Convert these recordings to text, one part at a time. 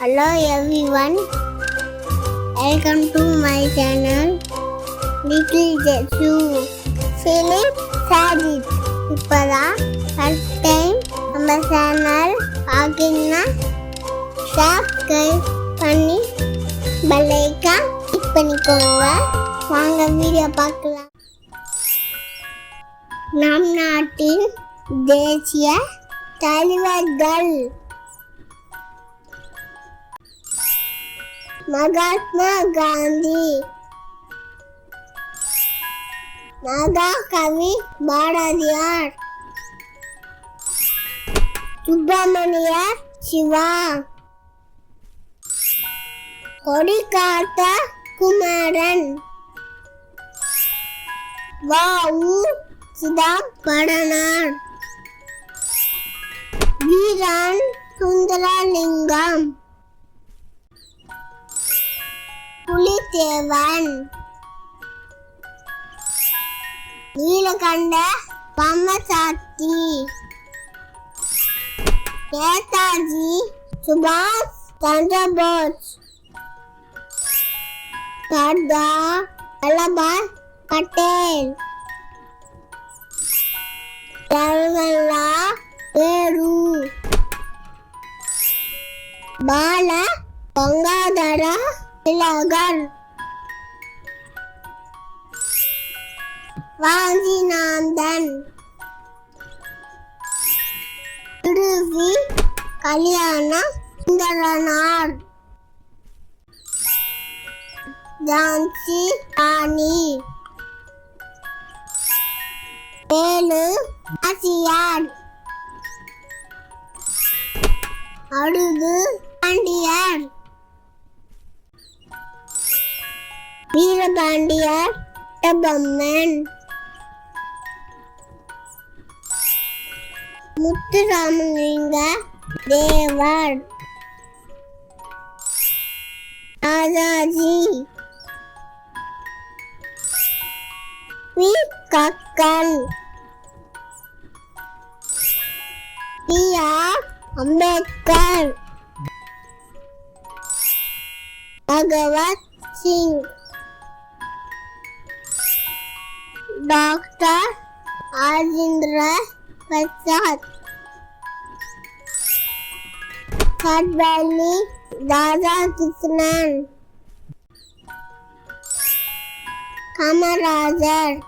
Hello everyone. Welcome to my channel. Little Jesu. Philip Sajid. இப்போதான் first time நம்ம channel பார்க்கணுன்னா subscribe பண்ணி பல்லைக்கா கிளிக் பண்ணிக்கோங்க வாங்க வீடியோ பார்க்கலாம் நம் நாட்டின் தேசிய தலைவர்கள் மகாத்மா காந்தி. மகாகவி பாரதியார் சுப்பிரமணியர் சிவா. கொடிகாத்த குமாரன். வாவு சிதம்பரனார். வீரன் சுந்தரலிங்கம். தேவன் நீலகண்ட பம்மசாத்தி நேதாஜி சுபாஷ் சந்திரபோஸ் சர்தார் வல்லபாய் பட்டேல். ஜவஹர்லால் நேரு பால கங்காதர திலகர். வாஞ்சிநாதன் திருவி கல்யாண சுந்தரனார். ஜான்சி ராணி. ஏழு ஆசியார். அழுது பாண்டியார். வீரபாண்டியார். Bomman Muthuramalinga Thevar Rajaji V Kakkan P R Ambedkar Bhagat Singh Doctor Rajendra Prasad. Sarvepalli Radhakrishnan. Kamarajar.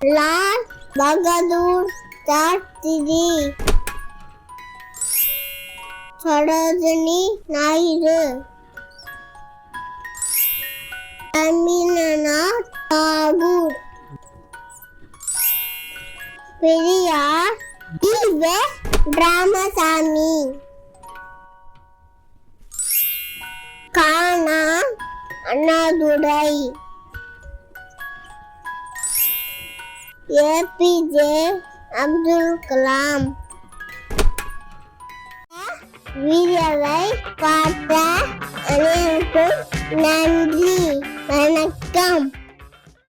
Lal Bahadur Shastri. Sarojini Naidu. Rabindranath Tagore Periyar Ramasamy கானா அண்ணாதுரை. ஏபிஜே அப்துல் கலாம். வீடியோவை பார்த்த அனைவருக்கும் நன்றி. வணக்கம்